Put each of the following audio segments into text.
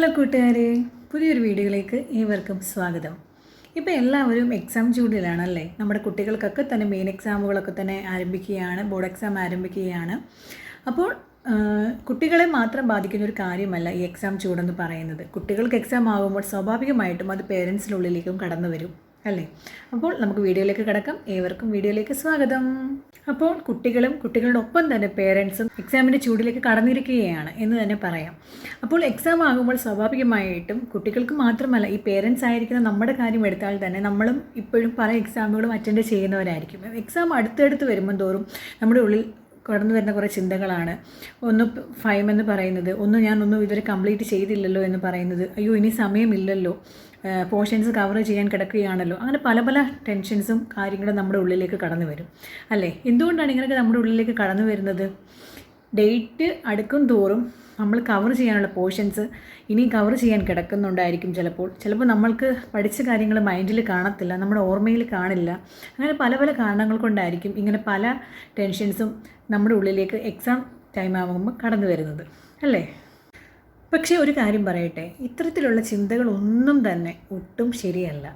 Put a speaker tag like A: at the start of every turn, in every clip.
A: Hello കൂട്ടുകാരെ പുതിയൊരു വീഡിയോയിലേക്ക് ഏവർക്കും സ്വാഗതം. ഇപ്പോൾ എല്ലാവരും എക്സാം ചൂടിലാണല്ലേ? നമ്മുടെ കുട്ടികൾക്കൊക്കെ തന്നെ മെയിൻ എക്സാമുകളൊക്കെ തന്നെ ആരംഭിക്കുകയാണ് ബോർഡ് എക്സാം ആരംഭിക്കുകയാണ്. അപ്പോൾ കുട്ടികളെ മാത്രം ബാധിക്കുന്ന ഒരു കാര്യമല്ല ഈ എക്സാം ചൂടെന്ന് പറയുന്നത്. കുട്ടികൾക്ക് എക്സാം ആകുമ്പോൾ സ്വാഭാവികമായിട്ടും അത് പേരൻസിനുള്ളിലേക്കും കടന്നു വരും അല്ലേ? അപ്പോൾ നമുക്ക് വീഡിയോയിലേക്ക് കിടക്കാം. ഏവർക്കും വീഡിയോയിലേക്ക് സ്വാഗതം. അപ്പോൾ കുട്ടികളും കുട്ടികളുടെ ഒപ്പം തന്നെ പേരൻസും എക്സാമിന്റെ ചൂടിലേക്ക് കടന്നിരിക്കുകയാണ് എന്ന് തന്നെ പറയാം. അപ്പോൾ എക്സാം ആകുമ്പോൾ സ്വാഭാവികമായിട്ടും കുട്ടികൾക്ക് മാത്രമല്ല ഈ പേരൻസ് ആയിരിക്കുന്ന നമ്മുടെ കാര്യം എടുത്താൽ തന്നെ നമ്മളും ഇപ്പോഴും പല എക്സാമുകളും അറ്റൻഡ് ചെയ്യുന്നവരായിരിക്കും. എക്സാം അടുത്തടുത്ത് വരുമ്പോൾ തോറും നമ്മുടെ ഉള്ളിൽ കടന്നു വരുന്ന കുറേ ചിന്തകളാണ്. ഒന്ന് ഫൈം എന്ന് പറയുന്നത് ഒന്ന് ഞാൻ ഒന്നും ഇതുവരെ കംപ്ലീറ്റ് ചെയ്തില്ലല്ലോ എന്ന് പറയുന്നത്. അയ്യോ ഇനി സമയമില്ലല്ലോ. പോർഷൻസ് കവർ ചെയ്യാൻ കിടക്കുകയാണല്ലോ. അങ്ങനെ പല പല ടെൻഷൻസും കാര്യങ്ങളും നമ്മുടെ ഉള്ളിലേക്ക് കടന്നു വരും. അല്ലേ? എന്തുകൊണ്ടാണ് ഇങ്ങനെയൊക്കെ നമ്മുടെ ഉള്ളിലേക്ക് കടന്നു വരുന്നത്? ഡേറ്റ് അടുക്കും തോറും നമ്മൾ കവർ ചെയ്യാനുള്ള പോർഷൻസ് ഇനി കവർ ചെയ്യാൻ കിടക്കുന്നുണ്ടായിരിക്കും ചിലപ്പോൾ. ചിലപ്പോൾ നമ്മൾക്ക് പഠിച്ച കാര്യങ്ങൾ മൈൻഡിൽ കാണത്തില്ല നമ്മുടെ ഓർമ്മയിൽ കാണില്ല. അങ്ങനെ പല പല കാരണങ്ങൾ കൊണ്ടായിരിക്കും ഇങ്ങനെ പല ടെൻഷൻസും നമ്മുടെ ഉള്ളിലേക്ക് എക്സാം ടൈം ആകുമ്പോൾ കടന്നു വരുന്നത് അല്ലേ? പക്ഷേ ഒരു കാര്യം പറയട്ടെ ഇത്തരത്തിലുള്ള ചിന്തകളൊന്നും തന്നെ ഒട്ടും ശരിയല്ല.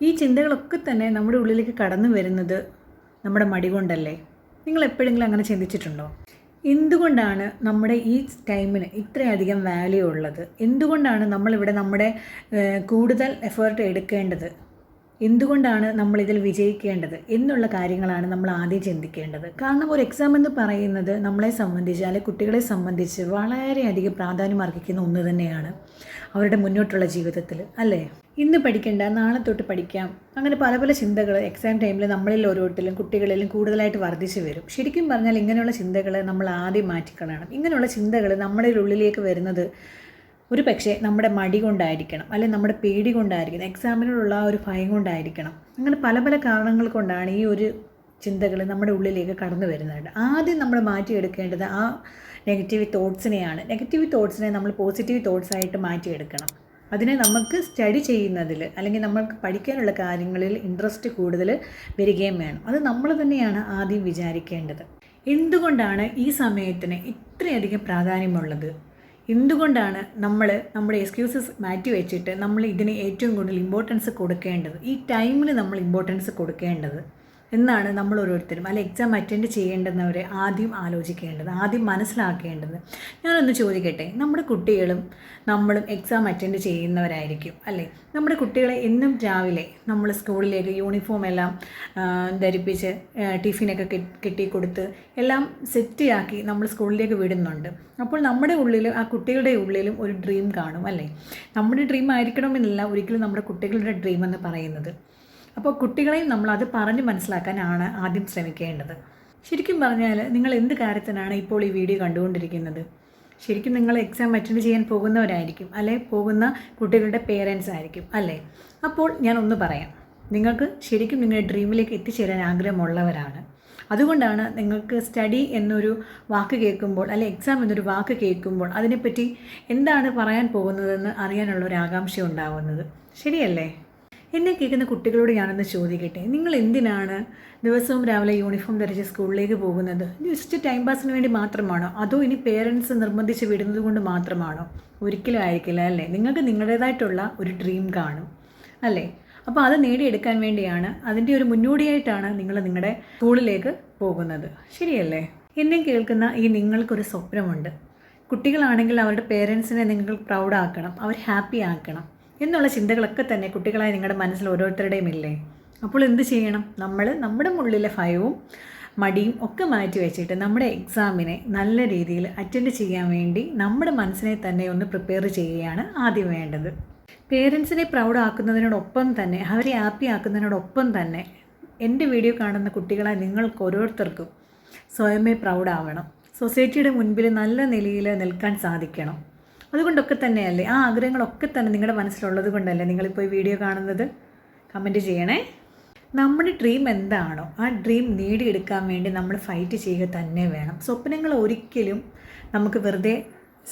A: ഈ ചിന്തകളൊക്കെ തന്നെ നമ്മുടെ ഉള്ളിലേക്ക് കടന്നു വരുന്നത് നമ്മുടെ മടി കൊണ്ടല്ലേ? നിങ്ങൾ എപ്പോഴെങ്കിലും അങ്ങനെ ചിന്തിച്ചിട്ടുണ്ടോ? എന്തുകൊണ്ടാണ് നമ്മുടെ ഈ ടൈമിന് ഇത്രയധികം വാല്യൂ ഉള്ളത്? എന്തുകൊണ്ടാണ് നമ്മളിവിടെ നമ്മുടെ കൂടുതൽ എഫേർട്ട് എടുക്കേണ്ടത്? എന്തുകൊണ്ടാണ് നമ്മൾ ഇതിൽ വിജയിക്കേണ്ടത് എന്നുള്ള കാര്യങ്ങളാണ് നമ്മൾ ആദ്യം ചിന്തിക്കേണ്ടത്. കാരണം ഒരു എക്സാം എന്ന് പറയുന്നത് നമ്മളെ സംബന്ധിച്ച് അല്ലെങ്കിൽ കുട്ടികളെ സംബന്ധിച്ച് വളരെയധികം പ്രാധാന്യം അർഹിക്കുന്ന ഒന്ന് തന്നെയാണ് അവരുടെ മുന്നോട്ടുള്ള ജീവിതത്തിൽ അല്ലേ? ഇന്ന് പഠിക്കേണ്ട നാളെ തൊട്ട് പഠിക്കാം അങ്ങനെ പല പല ചിന്തകൾ എക്സാം ടൈമിൽ നമ്മളിൽ ഓരോരുത്തരും കുട്ടികളിലും കൂടുതലായിട്ട് വർദ്ധിച്ചു വരും. ശരിക്കും പറഞ്ഞാൽ ഇങ്ങനെയുള്ള ചിന്തകൾ നമ്മൾ ആദ്യം മാറ്റിക്കളയണം. ഇങ്ങനെയുള്ള ചിന്തകൾ നമ്മുടെ ഉള്ളിലേക്ക് വരുന്നത് ഒരു പക്ഷേ നമ്മുടെ മടി കൊണ്ടായിരിക്കണം അല്ലെങ്കിൽ നമ്മുടെ പേടി കൊണ്ടായിരിക്കണം എക്സാമിനോടുള്ള ഒരു ഭയം കൊണ്ടായിരിക്കണം. അങ്ങനെ പല പല കാരണങ്ങൾ കൊണ്ടാണ് ഈ ഒരു ചിന്തകൾ നമ്മുടെ ഉള്ളിലേക്ക് കടന്നു വരുന്നത്. ആദ്യം നമ്മൾ മാറ്റിയെടുക്കേണ്ടത് ആ നെഗറ്റീവ് തോട്ട്സിനെയാണ് നെഗറ്റീവ് തോട്ട്സിനെ നമ്മൾ പോസിറ്റീവ് തോട്ട്സായിട്ട് മാറ്റിയെടുക്കണം. അതിനെ നമുക്ക് സ്റ്റഡി ചെയ്യുന്നതിൽ അല്ലെങ്കിൽ നമ്മൾക്ക് പഠിക്കാനുള്ള കാര്യങ്ങളിൽ ഇൻട്രസ്റ്റ് കൂടുതൽ വരികയും വേണം. അത് നമ്മൾ തന്നെയാണ് ആദ്യം വിചാരിക്കേണ്ടത്. എന്തുകൊണ്ടാണ് ഈ സമയത്തിന് ഇത്രയധികം പ്രാധാന്യമുള്ളത്? എന്തുകൊണ്ടാണ് നമ്മൾ നമ്മുടെ എക്സ്ക്യൂസസ് മാറ്റി വെച്ചിട്ട് നമ്മൾ ഇതിന് ഏറ്റവും കൂടുതൽ ഇമ്പോർട്ടൻസ് കൊടുക്കേണ്ടത്? ഈ ടൈമിന് നമ്മൾ ഇമ്പോർട്ടൻസ് കൊടുക്കേണ്ടത് എന്നാണ് നമ്മൾ ഓരോരുത്തരും അല്ലെ എക്സാം അറ്റൻഡ് ചെയ്യേണ്ടുന്നവരെ ആദ്യം ആലോചിക്കേണ്ടത് ആദ്യം മനസ്സിലാക്കേണ്ടത്. ഞാനൊന്ന് ചോദിക്കട്ടെ നമ്മുടെ കുട്ടികളും നമ്മളും എക്സാം അറ്റൻഡ് ചെയ്യുന്നവരായിരിക്കും അല്ലേ? നമ്മുടെ കുട്ടികളെ എന്നും രാവിലെ നമ്മൾ സ്കൂളിലേക്ക് യൂണിഫോം എല്ലാം ധരിപ്പിച്ച് ടിഫിനൊക്കെ കെട്ടി കെട്ടിക്കൊടുത്ത് എല്ലാം സെറ്റിയാക്കി നമ്മൾ സ്കൂളിലേക്ക് വിടുന്നുണ്ട്. അപ്പോൾ നമ്മുടെ ഉള്ളിലും ആ കുട്ടികളുടെ ഉള്ളിലും ഒരു ഡ്രീം കാണും അല്ലേ? നമ്മുടെ ഡ്രീം ആയിരിക്കണമെന്നില്ല ഒരിക്കലും നമ്മുടെ കുട്ടികളുടെ ഡ്രീം എന്ന് പറയുന്നത്. അപ്പോൾ കുട്ടികളെയും നമ്മൾ അത് പറഞ്ഞ് മനസ്സിലാക്കാനാണ് ആദ്യം ശ്രമിക്കേണ്ടത്. ശരിക്കും പറഞ്ഞാൽ നിങ്ങൾ എന്ത് കാര്യത്തിനാണ് ഇപ്പോൾ ഈ വീഡിയോ കണ്ടുകൊണ്ടിരിക്കുന്നത്? ശരിക്കും നിങ്ങൾ എക്സാം അറ്റൻഡ് ചെയ്യാൻ പോകുന്നവരായിരിക്കും അല്ലെ? പോകുന്ന കുട്ടികളുടെ പേരൻസ് ആയിരിക്കും അല്ലേ? അപ്പോൾ ഞാൻ ഒന്ന് പറയാം. നിങ്ങൾക്ക് ശരിക്കും നിങ്ങളുടെ ഡ്രീമിലേക്ക് എത്തിച്ചേരാൻ ആഗ്രഹമുള്ളവരാണ്. അതുകൊണ്ടാണ് നിങ്ങൾക്ക് സ്റ്റഡി എന്നൊരു വാക്ക് കേൾക്കുമ്പോൾ അല്ലെ എക്സാം എന്നൊരു വാക്ക് കേൾക്കുമ്പോൾ അതിനെപ്പറ്റി എന്താണ് പറയാൻ പോകുന്നതെന്ന് അറിയാനുള്ള ഒരു ആകാംക്ഷ ഉണ്ടാവുന്നത്. ശരിയല്ലേ? എന്നെ കേൾക്കുന്ന കുട്ടികളോട് ഞാനൊന്ന് ചോദിക്കട്ടെ? നിങ്ങൾ എന്തിനാണ് ദിവസവും രാവിലെ യൂണിഫോം ധരിച്ച് സ്കൂളിലേക്ക് പോകുന്നത്? ജസ്റ്റ് ടൈം പാസിന് വേണ്ടി മാത്രമാണോ? അതോ ഇനി പേരൻസ് നിർബന്ധിച്ച് വിടുന്നത് കൊണ്ട് മാത്രമാണോ? ഒരിക്കലും ആയിരിക്കില്ല അല്ലേ? നിങ്ങൾക്ക് നിങ്ങളുടേതായിട്ടുള്ള ഒരു ഡ്രീം കാണും അല്ലേ? അപ്പോൾ അത് നേടിയെടുക്കാൻ വേണ്ടിയാണ് അതിന്റെ ഒരു മുന്നോടിയായിട്ടാണ് നിങ്ങൾ നിങ്ങളുടെ സ്കൂളിലേക്ക് പോകുന്നത്. ശരിയല്ലേ? എന്നെ കേൾക്കുന്ന ഈ നിങ്ങൾക്കൊരു സ്വപ്നമുണ്ട്. കുട്ടികളാണെങ്കിൽ അവരുടെ പേരൻസിനെ നിങ്ങൾ പ്രൗഡാക്കണം അവർ ഹാപ്പി ആക്കണം. എന്നുള്ള ചിന്തകളൊക്കെ തന്നെ കുട്ടികളായ നിങ്ങളുടെ മനസ്സിൽ ഓരോരുത്തരുടെയും ഇല്ലേ? അപ്പോൾ എന്ത് ചെയ്യണം? നമ്മൾ നമ്മുടെ ഉള്ളിലെ ഭയവും മടിയും ഒക്കെ മാറ്റി വെച്ചിട്ട് നമ്മുടെ എക്സാമിനെ നല്ല രീതിയിൽ അറ്റൻഡ് ചെയ്യാൻ വേണ്ടി നമ്മുടെ മനസ്സിനെ തന്നെ ഒന്ന് പ്രിപ്പയർ ചെയ്യുകയാണ് ആദ്യം വേണ്ടത്. പേരൻസിനെ പ്രൗഡ് ആക്കുന്നതിനോടൊപ്പം തന്നെ അവരെ ഹാപ്പി ആക്കുന്നതിനോടൊപ്പം തന്നെ എന്റെ വീഡിയോ കാണുന്ന കുട്ടികളെ നിങ്ങൾക്ക് ഓരോരുത്തർക്കും സ്വയമേ പ്രൗഡ് ആവണം. സൊസൈറ്റിയുടെ മുൻപിൽ നല്ല നിലയിൽ നിൽക്കാൻ സാധിക്കണം. അതുകൊണ്ടൊക്കെ തന്നെയല്ലേ? ആ ആഗ്രഹങ്ങളൊക്കെ തന്നെ നിങ്ങളുടെ മനസ്സിലുള്ളത് കൊണ്ടല്ലേ നിങ്ങളിപ്പോൾ ഈ വീഡിയോ കാണുന്നത്? കമന്റ് ചെയ്യണേ. നമ്മുടെ ഡ്രീം എന്താണോ ആ ഡ്രീം നേടിയെടുക്കാൻ വേണ്ടി നമ്മൾ ഫൈറ്റ് ചെയ്യുക തന്നെ വേണം. സ്വപ്നങ്ങൾ ഒരിക്കലും നമുക്ക് വെറുതെ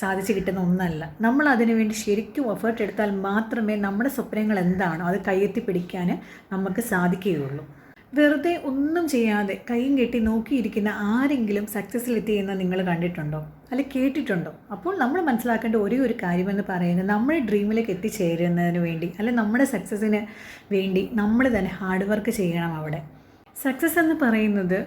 A: സാധിച്ചു കിട്ടുന്ന ഒന്നല്ല. നമ്മൾ അതിനു വേണ്ടി ശരിക്കും എഫേർട്ട് എടുത്താൽ മാത്രമേ നമ്മുടെ സ്വപ്നങ്ങൾ എന്താണോ അത് കയ്യെത്തി പിടിക്കാൻ നമുക്ക് സാധിക്കുകയുള്ളൂ. വെറുതെ ഒന്നും ചെയ്യാതെ കൈയും കെട്ടി നോക്കിയിരിക്കുന്ന ആരെങ്കിലും സക്സസ്സിലെത്തിയെന്ന് നിങ്ങൾ കണ്ടിട്ടുണ്ടോ? അല്ലെ കേട്ടിട്ടുണ്ടോ? അപ്പോൾ നമ്മൾ മനസ്സിലാക്കേണ്ട ഒരേ ഒരു കാര്യമെന്ന് പറയുന്നത് നമ്മുടെ ഡ്രീമിലേക്ക് എത്തിച്ചേരുന്നതിന് വേണ്ടി അല്ലെ നമ്മുടെ സക്സസ്സിന് വേണ്ടി നമ്മൾ തന്നെ ഹാർഡ് വർക്ക് ചെയ്യണം അവിടെ. സക്സസ് എന്ന് പറയുന്നത്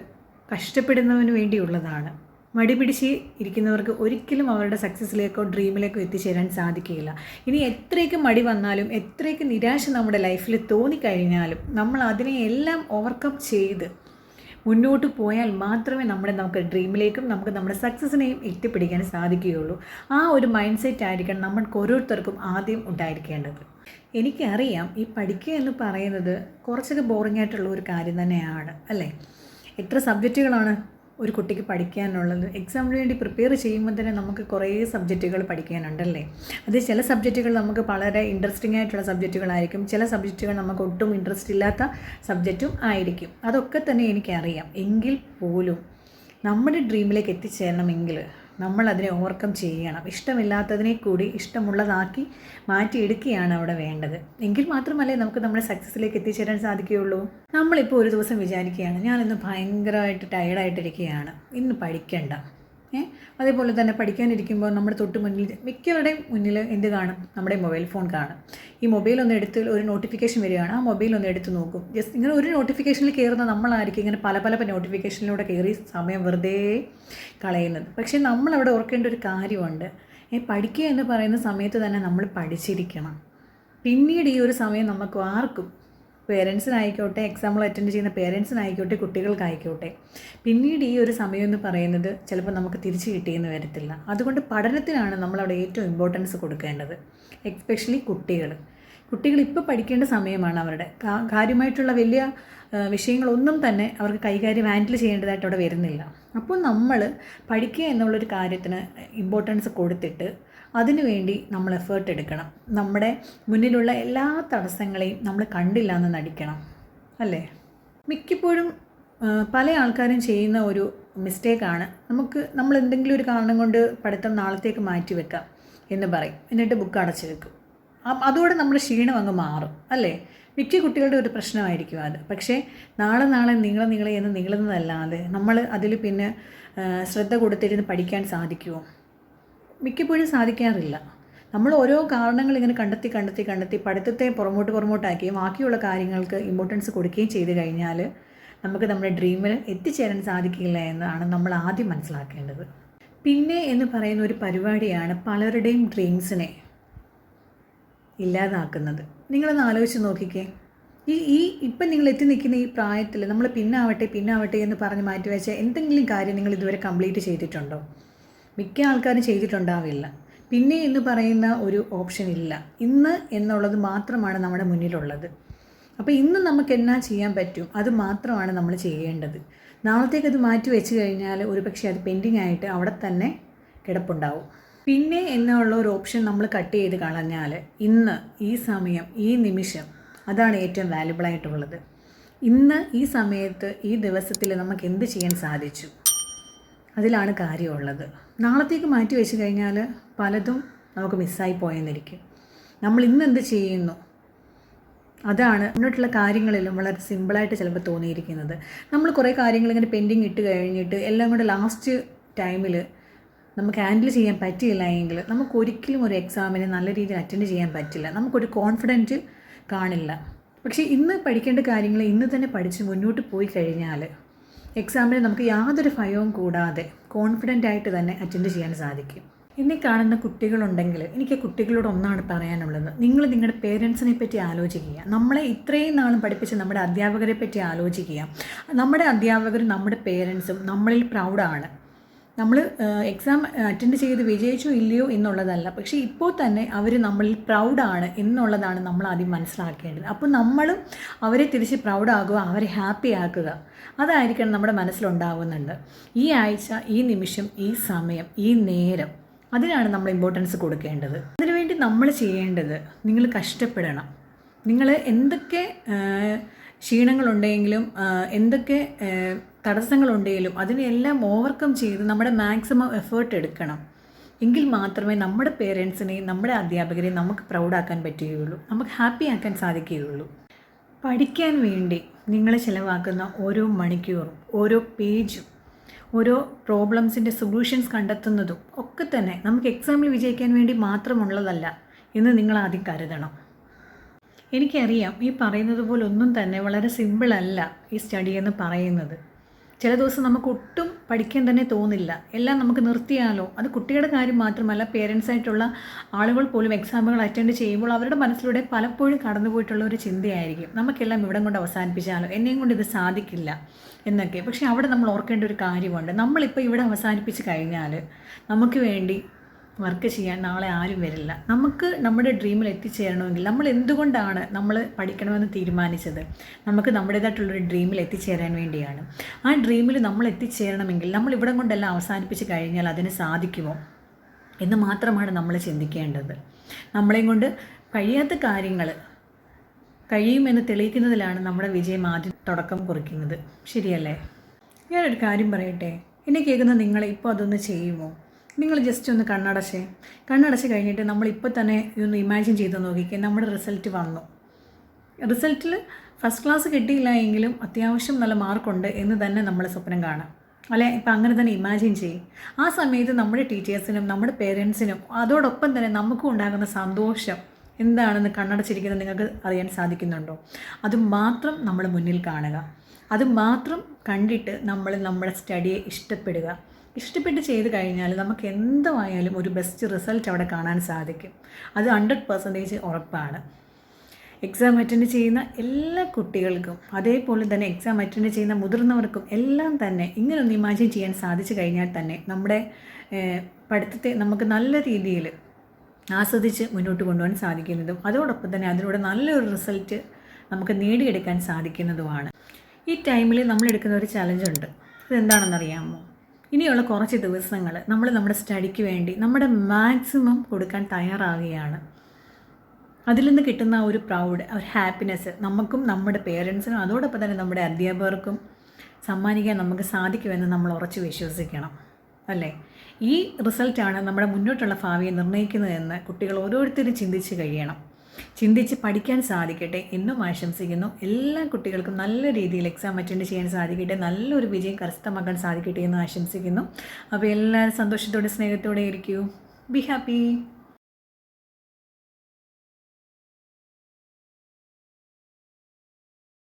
A: കഷ്ടപ്പെടുന്നതിന് വേണ്ടിയുള്ളതാണ്. മടി പിടിച്ച് ഇരിക്കുന്നവർക്ക് ഒരിക്കലും അവരുടെ സക്സസ്സിലേക്കോ ഡ്രീമിലേക്കോ എത്തിച്ചേരാൻ സാധിക്കുകയില്ല. ഇനി എത്രയ്ക്ക് മടി വന്നാലും എത്രയ്ക്ക് നിരാശ നമ്മുടെ ലൈഫിൽ തോന്നിക്കഴിഞ്ഞാലും നമ്മൾ അതിനെ എല്ലാം ഓവർകം ചെയ്ത് മുന്നോട്ട് പോയാൽ മാത്രമേ നമ്മുടെ നമുക്ക് ഡ്രീമിലേക്കും നമുക്ക് നമ്മുടെ സക്സസിനെയും എത്തിപ്പിടിക്കാൻ സാധിക്കുകയുള്ളൂ. ആ ഒരു മൈൻഡ് സെറ്റ് ആയിരിക്കണം നമ്മൾക്ക് ഓരോരുത്തർക്കും ആദ്യം ഉണ്ടായിരിക്കേണ്ടത്. എനിക്കറിയാം ഈ പഠിക്കുക എന്ന് പറയുന്നത് കുറച്ചൊക്കെ ബോറിംഗ് ആയിട്ടുള്ള ഒരു കാര്യം തന്നെയാണ് അല്ലേ? എത്ര സബ്ജക്റ്റുകളാണ് ഒരു കുട്ടിക്ക് പഠിക്കാനുള്ളത്. എക്സാമിന് വേണ്ടി പ്രിപ്പയർ ചെയ്യുമ്പോൾ തന്നെ നമുക്ക് കുറേ സബ്ജക്റ്റുകൾ പഠിക്കാനുണ്ടല്ലേ? അത് ചില സബ്ജക്റ്റുകൾ നമുക്ക് വളരെ ഇൻട്രസ്റ്റിംഗ് ആയിട്ടുള്ള സബ്ജക്റ്റുകളായിരിക്കും ചില സബ്ജക്റ്റുകൾ നമുക്ക് ഒട്ടും ഇൻട്രസ്റ്റ് ഇല്ലാത്ത സബ്ജക്റ്റും ആയിരിക്കും. അതൊക്കെ തന്നെ എനിക്കറിയാം. എങ്കിൽ പോലും നമ്മുടെ ഡ്രീമിലേക്ക് എത്തിച്ചേരണമെങ്കിൽ നമ്മൾ അതിനെ ഓവർകം ചെയ്യണം. ഇഷ്ടമില്ലാത്തതിനെ കൂടി ഇഷ്ടമുള്ളതാക്കി മാറ്റിയെടുക്കുകയാണ് അവിടെ വേണ്ടത്. എങ്കിൽ മാത്രമല്ലേ നമുക്ക് നമ്മുടെ സക്സസ്സിലേക്ക് എത്തിച്ചേരാൻ സാധിക്കുകയുള്ളൂ. നമ്മളിപ്പോൾ ഒരു ദിവസം വിചാരിക്കുകയാണ് ഞാനിന്ന് ഭയങ്കരമായിട്ട് ടയർഡായിട്ടിരിക്കുകയാണ് ഇന്ന് പഠിക്കണ്ട. അതേപോലെ തന്നെ പഠിക്കാനിരിക്കുമ്പോൾ നമ്മുടെ തൊട്ട് മുന്നിൽ മിക്കവരുടെയും മുന്നിൽ എന്ത് കാണും? നമ്മുടെ മൊബൈൽ ഫോൺ കാണും. ഈ മൊബൈൽ ഒന്ന് എടുത്ത് ഒരു നോട്ടിഫിക്കേഷൻ വരികയാണ്. ആ മൊബൈൽ ഒന്ന് എടുത്ത് നോക്കും. ജസ്റ്റ് ഇങ്ങനെ ഒരു നോട്ടിഫിക്കേഷനിൽ കയറുന്ന നമ്മളായിരിക്കും ഇങ്ങനെ പല പല നോട്ടിഫിക്കേഷനിലൂടെ കയറി സമയം വെറുതെ കളയുന്നത്. പക്ഷേ നമ്മളവിടെ ഓർക്കേണ്ട ഒരു കാര്യമുണ്ട്. പഠിക്കുക എന്ന് പറയുന്ന സമയത്ത് തന്നെ നമ്മൾ പഠിച്ചിരിക്കണം. പിന്നീട് ഈ ഒരു സമയം നമുക്ക് ആർക്കും പേരൻസിനായിക്കോട്ടെ എക്സാമ്പിൾ അറ്റൻഡ് ചെയ്യുന്ന പേരൻസിനായിക്കോട്ടെ കുട്ടികൾക്കായിക്കോട്ടെ. പിന്നീട് ഈ ഒരു സമയം എന്ന് പറയുന്നത് ചിലപ്പോൾ നമുക്ക് തിരിച്ചു കിട്ടിയെന്ന് വരത്തില്ല. അതുകൊണ്ട് പഠനത്തിനാണ് നമ്മളവിടെ ഏറ്റവും ഇമ്പോർട്ടൻസ് കൊടുക്കേണ്ടത് എക്സ്പെഷ്യലി കുട്ടികൾ. കുട്ടികൾ ഇപ്പോൾ പഠിക്കേണ്ട സമയമാണ് അവരുടെ. കാര്യമായിട്ടുള്ള വലിയ വിഷയങ്ങളൊന്നും തന്നെ അവർക്ക് കൈകാര്യം ഹാൻഡിൽ ചെയ്യേണ്ടതായിട്ട് അവിടെ വരുന്നില്ല. അപ്പോൾ നമ്മൾ പഠിക്കുക എന്നുള്ളൊരു കാര്യത്തിന് ഇമ്പോർട്ടൻസ് കൊടുത്തിട്ട് അതിനുവേണ്ടി നമ്മൾ എഫേർട്ട് എടുക്കണം. നമ്മുടെ മുന്നിലുള്ള എല്ലാ തടസ്സങ്ങളെയും നമ്മൾ കണ്ടില്ല എന്ന് നടിക്കണം. അല്ലേ? മിക്കപ്പോഴും പല ആൾക്കാരും ചെയ്യുന്ന ഒരു മിസ്റ്റേക്കാണ് നമുക്ക് നമ്മൾ എന്തെങ്കിലും ഒരു കാരണം കൊണ്ട് പഠിത്തം നാളത്തേക്ക് മാറ്റി വെക്കാം എന്ന് പറയും. എന്നിട്ട് ബുക്ക് അടച്ചു വെക്കും. അതോടെ നമ്മുടെ ക്ഷീണം അങ്ങ് മാറും. അല്ലേ? മിക്ക കുട്ടികളുടെ ഒരു പ്രശ്നമായിരിക്കും അത്. പക്ഷേ നാളെ നാളെ നിങ്ങൾ നിങ്ങളെ എന്ന് നീളുന്നതല്ലാതെ നമ്മൾ അതിൽ പിന്നെ ശ്രദ്ധ കൊടുത്തിരുന്ന് പഠിക്കാൻ സാധിക്കുമോ മിക്കപ്പോഴും സാധിക്കാറില്ല. നമ്മൾ ഓരോ കാരണങ്ങൾ ഇങ്ങനെ കണ്ടെത്തി കണ്ടെത്തി കണ്ടെത്തി പഠിത്തത്തെ പുറമോട്ട് പുറമോട്ടാക്കുകയും ബാക്കിയുള്ള കാര്യങ്ങൾക്ക് ഇമ്പോർട്ടൻസ് കൊടുക്കുകയും ചെയ്ത് കഴിഞ്ഞാൽ നമുക്ക് നമ്മുടെ ഡ്രീമിൽ എത്തിച്ചേരാൻ സാധിക്കില്ല എന്നാണ് നമ്മൾ ആദ്യം മനസ്സിലാക്കേണ്ടത്. പിന്നെ എന്ന് പറയുന്ന ഒരു പരിപാടിയാണ് പലരുടെയും ഡ്രീംസിനെ ഇല്ലാതാക്കുന്നത്. നിങ്ങളൊന്ന് ആലോചിച്ച് നോക്കിക്കേ. ഈ ഈ ഇപ്പം നിങ്ങൾ എത്തി നിൽക്കുന്ന ഈ പ്രായത്തിൽ നമ്മൾ പിന്നാവട്ടെ പിന്നാവട്ടെ എന്ന് പറഞ്ഞ് മാറ്റിവെച്ച എന്തെങ്കിലും കാര്യം നിങ്ങൾ ഇതുവരെ കംപ്ലീറ്റ് ചെയ്തിട്ടുണ്ടോ? മിക്ക ആൾക്കാരും ചെയ്തിട്ടുണ്ടാവില്ല. പിന്നെ എന്ന് പറയുന്ന ഒരു ഓപ്ഷൻ ഇല്ല. ഇന്ന് എന്നുള്ളത് മാത്രമാണ് നമ്മുടെ മുന്നിലുള്ളത്. അപ്പോൾ ഇന്ന് നമുക്ക് എന്നാ ചെയ്യാൻ പറ്റും? അത് മാത്രമാണ് നമ്മൾ ചെയ്യേണ്ടത്. നാളത്തേക്ക് അത് മാറ്റി വെച്ച് കഴിഞ്ഞാൽ ഒരു പക്ഷേ അത് പെൻഡിങ് ആയിട്ട് അവിടെ തന്നെ കിടപ്പുണ്ടാവും. പിന്നെ എന്നുള്ള ഒരു ഓപ്ഷൻ നമ്മൾ കട്ട് ചെയ്ത് കളഞ്ഞാൽ ഇന്ന് ഈ സമയം ഈ നിമിഷം അതാണ് ഏറ്റവും വാല്യുബിളായിട്ടുള്ളത് ഇന്ന് ഈ സമയത്ത് ഈ ദിവസത്തിൽ നമുക്ക് എന്ത് ചെയ്യാൻ സാധിച്ചു? അതിലാണ് കാര്യമുള്ളത്. നാളത്തേക്ക് മാറ്റി വെച്ച് കഴിഞ്ഞാൽ പലതും നമുക്ക് മിസ്സായി പോയെന്നിരിക്കും. നമ്മൾ ഇന്ന് എന്ത് ചെയ്യുന്നു? അതാണ് മുന്നോട്ടുള്ള കാര്യങ്ങളിലും വളരെ സിമ്പിളായിട്ട് ചിലപ്പോൾ തോന്നിയിരിക്കുന്നത്. നമ്മൾ കുറേ കാര്യങ്ങൾ ഇങ്ങനെ പെൻഡിങ് ഇട്ട് കഴിഞ്ഞിട്ട് എല്ലാം കൂടെ ലാസ്റ്റ് ടൈമിൽ നമുക്ക് ഹാൻഡിൽ ചെയ്യാൻ പറ്റിയില്ല എങ്കിൽ നമുക്ക് ഒരിക്കലും ഒരു എക്സാമിന് നല്ല രീതിയിൽ അറ്റൻഡ് ചെയ്യാൻ പറ്റില്ല. നമുക്കൊരു കോൺഫിഡന്റ് കാണില്ല. പക്ഷേ ഇന്ന് പഠിക്കേണ്ട കാര്യങ്ങൾ ഇന്ന് തന്നെ പഠിച്ച് മുന്നോട്ട് പോയി കഴിഞ്ഞാൽ എക്സാമിന് നമുക്ക് യാതൊരു ഭയവും കൂടാതെ കോൺഫിഡന്റ് ആയിട്ട് തന്നെ അറ്റൻഡ് ചെയ്യാൻ സാധിക്കും. എന്നെ കാണുന്ന കുട്ടികളുണ്ടെങ്കിൽ എനിക്ക് കുട്ടികളോട് ഒന്നാണ് പറയാനുള്ളത്. നിങ്ങൾ നിങ്ങളുടെ പേരൻസിനെ പറ്റി ആലോചിക്കുക. നമ്മളെ ഇത്രയും നാളും പഠിപ്പിച്ച നമ്മുടെ അധ്യാപകരെ പറ്റി ആലോചിക്കുക. നമ്മുടെ അധ്യാപകരും നമ്മുടെ പേരൻസും നമ്മളിൽ പ്രൗഡാണ് നമ്മൾ എക്സാം അറ്റൻഡ് ചെയ്ത് വിജയിച്ചോ ഇല്ലയോ എന്നുള്ളതല്ല. പക്ഷേ ഇപ്പോൾ തന്നെ അവർ നമ്മളിൽ പ്രൗഡാണ് എന്നുള്ളതാണ് നമ്മൾ ആദ്യം മനസ്സിലാക്കേണ്ടത്. അപ്പോൾ നമ്മളും അവരെ തിരിച്ച് പ്രൗഡാകുക അവരെ ഹാപ്പി ആക്കുക അതായിരിക്കണം നമ്മുടെ മനസ്സിലുണ്ടാകുന്നുണ്ട് ഈ ആഴ്ച ഈ നിമിഷം ഈ സമയം ഈ നേരം അതിനാണ് നമ്മൾ ഇമ്പോർട്ടൻസ് കൊടുക്കേണ്ടത്. അതിനുവേണ്ടി നമ്മൾ ചെയ്യേണ്ടത് നിങ്ങൾ കഷ്ടപ്പെടണം. നിങ്ങൾ എന്തൊക്കെ ക്ഷീണങ്ങളുണ്ടെങ്കിലും എന്തൊക്കെ തടസ്സങ്ങളുണ്ടെങ്കിലും അതിനെയെല്ലാം ഓവർകം ചെയ്ത് നമ്മുടെ മാക്സിമം എഫേർട്ട് എടുക്കണം. എങ്കിൽ മാത്രമേ നമ്മുടെ പേരൻസിനെയും നമ്മുടെ അധ്യാപകരെയും നമുക്ക് പ്രൗഡാക്കാൻ പറ്റുകയുള്ളൂ. നമുക്ക് ഹാപ്പി ആക്കാൻ സാധിക്കുകയുള്ളൂ. പഠിക്കാൻ വേണ്ടി നിങ്ങൾ ചിലവാക്കുന്ന ഓരോ മണിക്കൂറും ഓരോ പേജും ഓരോ പ്രോബ്ലംസിന്റെ സൊല്യൂഷൻസ് കണ്ടെത്തുന്നതും ഒക്കെ തന്നെ നമുക്ക് എക്സാമിൽ വിജയിക്കാൻ വേണ്ടി മാത്രമുള്ളതല്ല എന്ന് നിങ്ങൾ ആദ്യം കരുതണം. എനിക്കറിയാം ഈ പറയുന്നത് പോലൊന്നും തന്നെ വളരെ സിമ്പിളല്ല ഈ സ്റ്റഡി എന്ന് പറയുന്നത്. ചില ദിവസം നമുക്ക് ഒട്ടും പഠിക്കാൻ തന്നെ തോന്നില്ല. എല്ലാം നമുക്ക് നിർത്തിയാലോ? അത് കുട്ടികളുടെ കാര്യം മാത്രമല്ല പേരൻസ് ആയിട്ടുള്ള ആളുകൾ പോലും എക്സാമുകൾ അറ്റൻഡ് ചെയ്യുമ്പോൾ അവരുടെ മനസ്സിലൂടെ പലപ്പോഴും കടന്നുപോയിട്ടുള്ള ഒരു ചിന്തയായിരിക്കും. നമുക്കെല്ലാം ഇവിടം കൊണ്ട് അവസാനിപ്പിച്ചാലോ? എന്നെയും കൊണ്ട് ഇത് സാധിക്കില്ല എന്നൊക്കെ. പക്ഷേ അവിടെ നമ്മൾ ഓർക്കേണ്ട ഒരു കാര്യമുണ്ട്. നമ്മളിപ്പോൾ ഇവിടെ അവസാനിപ്പിച്ച് കഴിഞ്ഞാൽ നമുക്ക് വേണ്ടി വർക്ക് ചെയ്യാൻ നാളെ ആരും വരില്ല. നമുക്ക് നമ്മുടെ ഡ്രീമിൽ എത്തിച്ചേരണമെങ്കിൽ നമ്മൾ എന്തുകൊണ്ടാണ് നമ്മൾ പഠിക്കണമെന്ന് തീരുമാനിച്ചത്? നമുക്ക് നമ്മുടേതായിട്ടുള്ളൊരു ഡ്രീമിൽ എത്തിച്ചേരാൻ വേണ്ടിയാണ്. ആ ഡ്രീമിൽ നമ്മൾ എത്തിച്ചേരണമെങ്കിൽ നമ്മൾ ഇവിടം കൊണ്ടെല്ലാം അവസാനിപ്പിച്ച് കഴിഞ്ഞാൽ അതിന് സാധിക്കുമോ? എന്ന് മാത്രമാണ് നമ്മൾ ചിന്തിക്കേണ്ടത്. നമ്മളെയും കൊണ്ട് കഴിയാത്ത കാര്യങ്ങൾ കഴിയുമെന്ന് തെളിയിക്കുന്നതിലാണ് നമ്മുടെ വിജയം ആദ്യം തുടക്കം കുറിക്കുന്നത്. ശരിയല്ലേ? ഞാനൊരു കാര്യം പറയട്ടെ? എന്നെ കേൾക്കുന്ന നിങ്ങൾ ഇപ്പോൾ അതൊന്ന് ചെയ്യുമോ? നിങ്ങൾ ജസ്റ്റ് ഒന്ന് കണ്ണടച്ചേ. കണ്ണടച്ച് കഴിഞ്ഞിട്ട് നമ്മൾ ഇപ്പോൾ തന്നെ ഇതൊന്ന് ഇമാജിൻ ചെയ്ത് നോക്കിക്കേ. നമ്മുടെ റിസൾട്ട് വന്നു. റിസൾട്ടിൽ ഫസ്റ്റ് ക്ലാസ് കിട്ടിയില്ല എങ്കിലും അത്യാവശ്യം നല്ല മാർക്കുണ്ട് എന്ന് തന്നെ നമ്മൾ സ്വപ്നം കാണാം. അല്ലെ? ഇപ്പം അങ്ങനെ തന്നെ ഇമാജിൻ ചെയ്യും. ആ സമയത്ത് നമ്മുടെ ടീച്ചേഴ്സിനും നമ്മുടെ പേരൻസിനും അതോടൊപ്പം തന്നെ നമുക്കും ഉണ്ടാകുന്ന സന്തോഷം എന്താണെന്ന് കണ്ണടച്ചിരിക്കുന്നത് നിങ്ങൾക്ക് അറിയാൻ സാധിക്കുന്നുണ്ടോ? അത് മാത്രം നമ്മൾ മുന്നിൽ കാണുക. അത് മാത്രം കണ്ടിട്ട് നമ്മൾ നമ്മുടെ സ്റ്റഡിയെ ഇഷ്ടപ്പെടുക. ഇഷ്ടപ്പെട്ട് ചെയ്ത് കഴിഞ്ഞാൽ നമുക്ക് എന്തായാലും ഒരു ബെസ്റ്റ് റിസൾട്ട് അവിടെ കാണാൻ സാധിക്കും. അത് ഹൺഡ്രഡ് പെർസെന്റേജ് ഉറപ്പാണ്. എക്സാം അറ്റൻഡ് ചെയ്യുന്ന എല്ലാ കുട്ടികൾക്കും അതേപോലെ തന്നെ എക്സാം അറ്റൻഡ് ചെയ്യുന്ന മുതിർന്നവർക്കും എല്ലാം തന്നെ ഇങ്ങനൊന്ന് ഇമാജിൻ ചെയ്യാൻ സാധിച്ചു കഴിഞ്ഞാൽ തന്നെ നമ്മുടെ പഠിത്തത്തെ നമുക്ക് നല്ല രീതിയിൽ ആസ്വദിച്ച് മുന്നോട്ട് കൊണ്ടുപോകാൻ സാധിക്കുന്നതും അതോടൊപ്പം തന്നെ അതിലൂടെ നല്ലൊരു റിസൾട്ട് നമുക്ക് നേടിയെടുക്കാൻ സാധിക്കുന്നതുമാണ്. ഈ ടൈമിൽ നമ്മൾ എടുക്കുന്ന ഒരു ചലഞ്ചുണ്ട്. ഇതെന്താണെന്നറിയാമോ ഇനിയുള്ള കുറച്ച് ദിവസങ്ങൾ നമ്മൾ നമ്മുടെ സ്റ്റഡിക്ക് വേണ്ടി നമ്മുടെ മാക്സിമം കൊടുക്കാൻ തയ്യാറാകുകയാണ് അതിൽ നിന്ന് കിട്ടുന്ന ഒരു പ്രൗഡ് ഒരു ഹാപ്പിനെസ് നമുക്കും നമ്മുടെ പേരൻസിനും അതോടൊപ്പം തന്നെ നമ്മുടെ അധ്യാപകർക്കും സമ്മാനിക്കാൻ നമുക്ക് സാധിക്കുമെന്ന് നമ്മൾ ഉറച്ചു വിശ്വസിക്കണം. അല്ലേ? ഈ റിസൾട്ടാണ് നമ്മുടെ മുന്നോട്ടുള്ള ഭാവിയെ നിർണയിക്കുന്നതെന്ന് കുട്ടികൾ ഓരോരുത്തരും ചിന്തിച്ച് കഴിയണം. ചിന്തിച്ച് പഠിക്കാൻ സാധിക്കട്ടെ എന്നും ആശംസിക്കുന്നു. എല്ലാ കുട്ടികൾക്കും നല്ല രീതിയിൽ എക്സാം അറ്റൻഡ് ചെയ്യാൻ സാധിക്കട്ടെ നല്ലൊരു വിജയം കരസ്ഥമാക്കാൻ സാധിക്കട്ടെ എന്ന് ആശംസിക്കുന്നു. അപ്പോൾ എല്ലാവരും സന്തോഷത്തോടെ സ്നേഹത്തോടെ ഇരിക്കൂ. Be happy